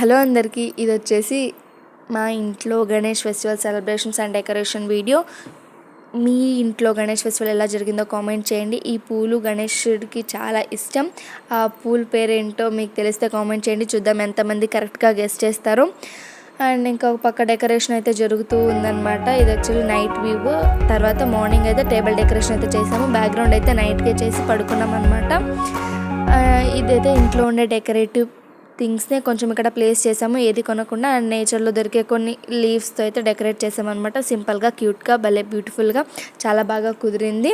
Hello అందరికీ ఇది వచ్చేసి మా ఇంట్లో Ganesh festival celebrations and decoration video. మీ ఇంట్లో గణేష్ ఫెస్టివల్ ఎలా జరిగిందో కామెంట్ చేయండి. ఈ పూలు గణేషుడికి చాలా ఇష్టం. ఆ పూల పేరేంటో మీకు తెలిస్తే కామెంట్ చేయండి. చూద్దాం ఎంతమంది కరెక్ట్గా గెస్ట్ చేస్తారు. అండ్ ఇంకొక పక్క డెకరేషన్ అయితే జరుగుతూ ఉందన్నమాట. ఇది యాక్చువల్లీ నైట్ వ్యూ. తర్వాత మార్నింగ్ అయితే టేబుల్ డెకరేషన్ అయితే చేసాము. బ్యాక్గ్రౌండ్ అయితే నైట్కే చేసి పడుకున్నాం అనమాట ఇదైతే ఇంట్లో ఉండే డెకరేటివ్ థింగ్స్నే కొంచెం ఇక్కడ ప్లేస్ చేసాము. ఏది కొనకుండా అండ్ నేచర్లో దొరికే కొన్ని లీవ్స్తో అయితే డెకరేట్ చేసామన్నమాట. సింపుల్గా క్యూట్గా భలే బ్యూటిఫుల్గా చాలా బాగా కుదిరింది.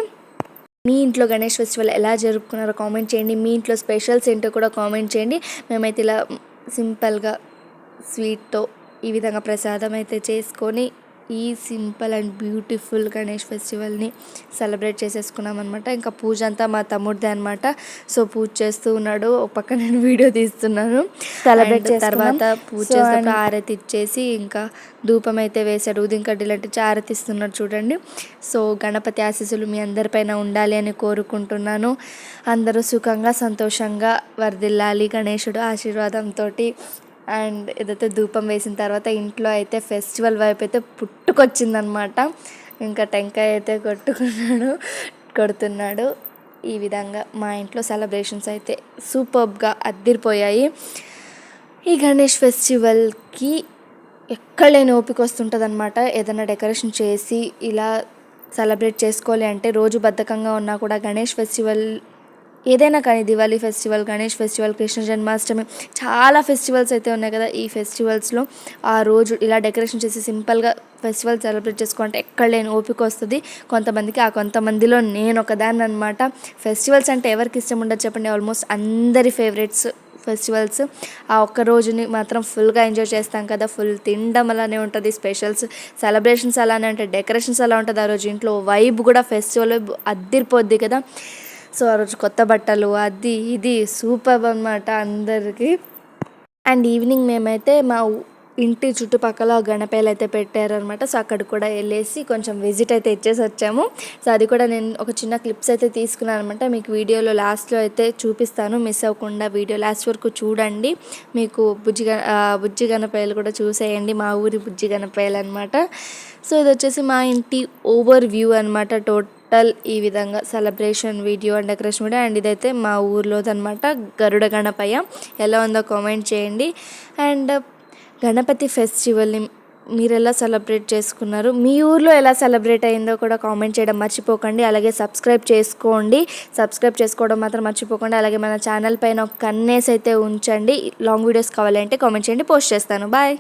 మీ ఇంట్లో గణేష్ ఫెస్టివల్ ఎలా జరుపుకున్నారో కామెంట్ చేయండి. మీ ఇంట్లో స్పెషల్స్ ఏంటో కూడా కామెంట్ చేయండి. మేమైతే ఇలా సింపుల్గా స్వీట్తో ఈ విధంగా ప్రసాదం అయితే చేసుకొని ఈ సింపుల్ అండ్ బ్యూటిఫుల్ గణేష్ ఫెస్టివల్ని సెలబ్రేట్ చేసేసుకున్నాం అనమాట ఇంకా పూజ అంతా మా తమ్ముడిదే అనమాట సో పూజ చేస్తూ ఉన్నాడు. ఒక పక్క నేను వీడియో తీస్తున్నాను. Celebrate And తర్వాత పూజ ఆరతి ఇచ్చేసి ఇంకా ధూపం అయితే వేశాడు ఉదింకడ్డీలు అంటే ఆరతి ఇస్తున్నాడు చూడండి. సో గణపతి ఆశీస్సులు మీ అందరిపైన ఉండాలి అని కోరుకుంటున్నాను. అందరూ సుఖంగా సంతోషంగా వర్ధిల్లాలి గణేశుడు ఆశీర్వాదంతో అండ్ ఏదైతే ధూపం వేసిన తర్వాత ఇంట్లో అయితే ఫెస్టివల్ వైపు అయితే పుట్టుకొచ్చిందనమాట. ఇంకా టెంకాయ అయితే కొట్టుకున్నాడు కొడుతున్నాడు. ఈ విధంగా మా ఇంట్లో సెలబ్రేషన్స్ అయితే సూపర్బ్గా అద్దిరిపోయాయి. ఈ గణేష్ ఫెస్టివల్కి ఎక్కడ లేని ఓపిక వస్తుంటుంది అనమాట ఏదైనా డెకరేషన్ చేసి ఇలా సెలబ్రేట్ చేసుకోవాలి అంటే రోజు బద్ధకంగా ఉన్నా కూడా గణేష్ ఫెస్టివల్ ఏదైనా కానీ దివాళీ ఫెస్టివల్ గణేష్ ఫెస్టివల్ కృష్ణ జన్మాష్టమి చాలా ఫెస్టివల్స్ అయితే ఉన్నాయి కదా ఈ ఫెస్టివల్స్లో. ఆ రోజు ఇలా డెకరేషన్ చేసి సింపుల్గా ఫెస్టివల్ సెలబ్రేట్ చేసుకుంటే ఎక్కడ లేని ఓపిక వస్తుంది. కొంతమందికి ఆ కొంతమందిలో నేను ఒకదాన్ని అనమాట ఫెస్టివల్స్ అంటే ఎవరికి ఇష్టం ఉండదు చెప్పండి. ఆల్మోస్ట్ అందరి ఫేవరెట్స్ ఫెస్టివల్స్. ఆ ఒక్క రోజుని మాత్రం ఫుల్గా ఎంజాయ్ చేస్తాం కదా. ఫుల్ తినడం అలానే ఉంటుంది. స్పెషల్స్ సెలబ్రేషన్స్ అలానే ఉంటాయి. డెకరేషన్స్ అలా ఉంటుంది ఆ రోజు. ఇంట్లో వైబ్ కూడా ఫెస్టివల్ వైబ్ అద్దిరిపోద్ది కదా. సో ఆ రోజు కొత్త బట్టలు అది ఇది సూపర్ అనమాట అందరికీ. అండ్ ఈవినింగ్ మేమైతే మా ఇంటి చుట్టుపక్కల గణపేలు అయితే పెట్టారనమాట సో అక్కడ కూడా వెళ్ళేసి కొంచెం విజిట్ అయితే ఇచ్చేసి వచ్చాము. సో అది కూడా నేను ఒక చిన్న క్లిప్స్ అయితే తీసుకున్నాను అనమాట మీకు వీడియోలో లాస్ట్లో అయితే చూపిస్తాను. మిస్ అవ్వకుండా వీడియో లాస్ట్ వరకు చూడండి. మీకు బుజ్జి బుజ్జి గణపేలు కూడా చూసేయండి. మా ఊరి బుజ్జి గణపేలు అనమాట సో ఇది వచ్చేసి మా ఇంటి ఓవర్ వ్యూ అనమాట టల్ ఈ విధంగా celebration video and decoration video and ఇదైతే మా ఊర్లోదనమాట గరుడ గణపయ్య. ఎలా ఉందో కామెంట్ చేయండి. అండ్ గణపతి ఫెస్టివల్ని మీరు ఎలా సెలబ్రేట్ చేసుకున్నారు? మీ ఊర్లో ఎలా సెలబ్రేట్ అయిందో కూడా కామెంట్ చేయడం మర్చిపోకండి. అలాగే సబ్స్క్రైబ్ చేసుకోండి. సబ్స్క్రైబ్ చేసుకోవడం మాత్రం మర్చిపోకండి. అలాగే మన ఛానల్ పైన ఒక కన్నేసి అయితే ఉంచండి. లాంగ్ వీడియోస్ కావాలంటే కామెంట్ చేయండి. పోస్ట్ చేస్తాను. బాయ్